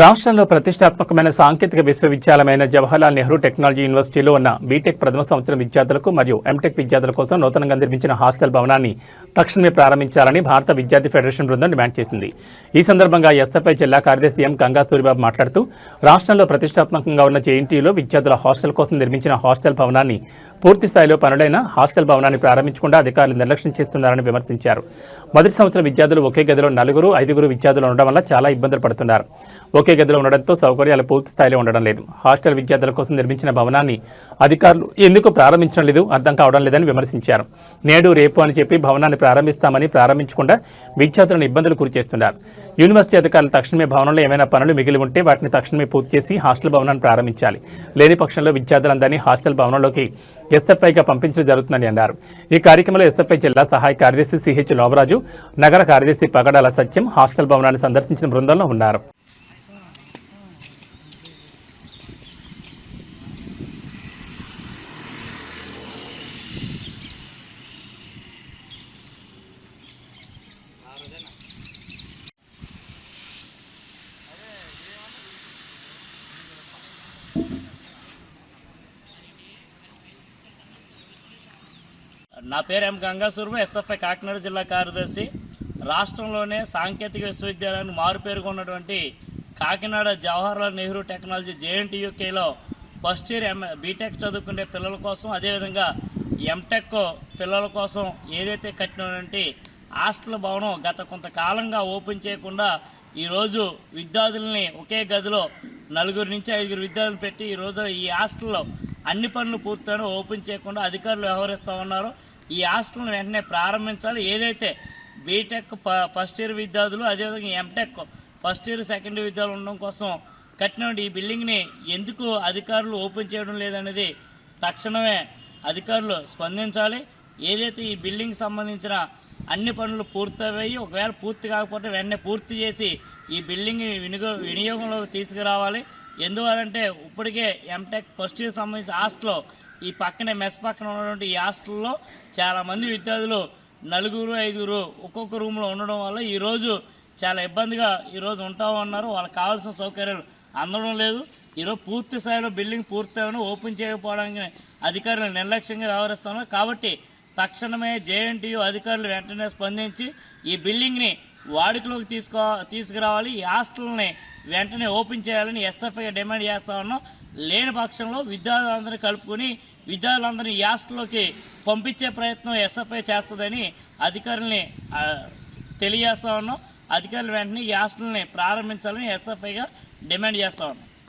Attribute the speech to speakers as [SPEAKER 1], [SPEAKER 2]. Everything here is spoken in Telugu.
[SPEAKER 1] రాష్ట్రంలో ప్రతిష్టాత్మకమైన సాంకేతిక విశ్వవిద్యాలయమైన జవహర్లాల్ నెహ్రూ టెక్నాలజీ యూనివర్సిటీలో ఉన్న బీటెక్ ప్రథమ సంవత్సరం విద్యార్థులకు మరియు ఎంటెక్ విద్యార్థుల కోసం నూతనంగా నిర్మించిన హాస్టల్ భవనాన్ని తక్షణమే ప్రారంభించాలని భారత విద్యార్థి ఫెడరేషన్ బృందం డిమాండ్ చేసింది. ఈ సందర్భంగా ఎస్ఎఫ్ఐ జిల్లా కార్యదర్శి ఎం గంగా సూరిబాబు మాట్లాడుతూ రాష్ట్రంలో ప్రతిష్టాత్మకంగా ఉన్న జేఎన్టీయూలో విద్యార్థుల హాస్టల్ కోసం నిర్మించిన హాస్టల్ భవనాన్ని పూర్తి స్థాయిలో పనులైన హాస్టల్ భవనాన్ని ప్రారంభించకుండా అధికారులు నిర్లక్ష్యం చేస్తున్నారని విమర్శించారు. మొదటి సంవత్సరం విద్యార్థులు ఒకే గదిలో నలుగురు ఐదుగురు విద్యార్థులు ఉండడం వల్ల చాలా ఇబ్బందులు పడుతున్నారు. ఒకే గదిలో ఉండడంతో సౌకర్యాలు పూర్తి స్థాయిలో ఉండడం లేదు. హాస్టల్ విద్యార్థుల కోసం నిర్మించిన భవనాన్ని అధికారులు ఎందుకు ప్రారంభించడం లేదు అర్థం కావడం లేదని విమర్శించారు. నేడు రేపు అని చెప్పి భవనాన్ని ప్రారంభిస్తామని ప్రారంభించకుండా విద్యార్థులను ఇబ్బందులు గురిచేస్తున్నారు యూనివర్సిటీ అధికారులు తక్షణమే భవనంలో ఏమైనా పనులు మిగిలి ఉంటే వాటిని తక్షణమే పూర్తి చేసి హాస్టల్ భవనాన్ని ప్రారంభించాలి. లేని పక్షంలో విద్యార్థులందరినీ హాస్టల్ భవనంలోకి ఎస్ఎఫ్ఐగా పంపించడం జరుగుతుందని అన్నారు. ఈ కార్యక్రమంలో ఎస్ఎఫ్ఐ జిల్లా సహాయ కార్యదర్శి సిహెచ్ లోబరాజు నగర కార్యదర్శి పగడాల సత్యం హాస్టల్ భవనాన్ని సందర్శించిన బృందంలో ఉన్నారు.
[SPEAKER 2] నా పేరు ఎం గంగాసూర్మ ఎస్ఎఫ్ఐ కాకినాడ జిల్లా కార్యదర్శి. రాష్ట్రంలోనే సాంకేతిక విశ్వవిద్యాలయానికి మారుపేరుగా ఉన్నటువంటి కాకినాడ జవహర్లాల్ నెహ్రూ టెక్నాలజీ జేఎన్టీయూకేలో ఫస్ట్ ఇయర్ ఎం బీటెక్ చదువుకునే పిల్లల కోసం అదేవిధంగా ఎంటెక్ పిల్లల కోసం ఏదైతే కట్టినటువంటి హాస్టల్ భవనం గత కొంతకాలంగా ఓపెన్ చేయకుండా ఈరోజు విద్యార్థుల్ని ఒకే గదిలో నలుగురు నుంచి ఐదుగురు విద్యార్థులు పెట్టి ఈరోజు ఈ హాస్టల్లో అన్ని పనులు పూర్తయినా ఓపెన్ చేయకుండా అధికారులు వ్యవహరిస్తూ ఉన్నారు. ఈ హాస్టల్ని వెంటనే ప్రారంభించాలి. ఏదైతే బీటెక్ ప- ఫస్ట్ ఇయర్ విద్యార్థులు అదేవిధంగా MTech first year second year విద్యార్థులు ఉండడం కోసం కట్టినటువంటి ఈ బిల్డింగ్ని ఎందుకు అధికారులు ఓపెన్ చేయడం లేదనేది తక్షణమే అధికారులు స్పందించాలి. ఏదైతే ఈ బిల్డింగ్ సంబంధించిన అన్ని పనులు పూర్తయ్యాయి ఒకవేళ పూర్తి కాకపోతే వెంటనే పూర్తి చేసి ఈ బిల్డింగ్ వినియోగ వినియోగంలోకి తీసుకురావాలి. ఎందువలంటే ఇప్పటికే ఎంటెక్ ఫస్ట్ ఇయర్ సంబంధించిన హాస్టల్లో ఈ పక్కనే మెస్ పక్కన ఉన్నటువంటి ఈ హాస్టల్లో చాలామంది విద్యార్థులు నలుగురు ఐదుగురు ఒక్కొక్క రూమ్లో ఉండడం వల్ల ఈరోజు చాలా ఇబ్బందిగా ఈరోజు ఉంటా అన్నారు. వాళ్ళకి కావాల్సిన సౌకర్యాలు అందడం లేదు. ఈరోజు పూర్తి స్థాయిలో బిల్డింగ్ పూర్తయిన ఓపెన్ చేయకపోవడానికి అధికారులు నిర్లక్ష్యంగా వ్యవహరిస్తున్నారు. కాబట్టి తక్షణమే జేఎన్టీయూ అధికారులు వెంటనే స్పందించి ఈ బిల్డింగ్ని వాడుకలోకి తీసుకో తీసుకురావాలి. ఈ హాస్టల్ని వెంటనే ఓపెన్ చేయాలని ఎస్ఎఫ్ఐ డిమాండ్ చేస్తా ఉన్నాం. లేని పక్షంలో విద్యార్థులందరినీ కలుపుకొని విద్యార్థులందరినీ ఈ హాస్టల్లోకి పంపించే ప్రయత్నం ఎస్ఎఫ్ఐ చేస్తుందని అధికారుల్ని తెలియజేస్తా ఉన్నాం. అధికారులు వెంటనే ఈ హాస్టల్ని ప్రారంభించాలని ఎస్ఎఫ్ఐగా డిమాండ్ చేస్తా ఉన్నాం.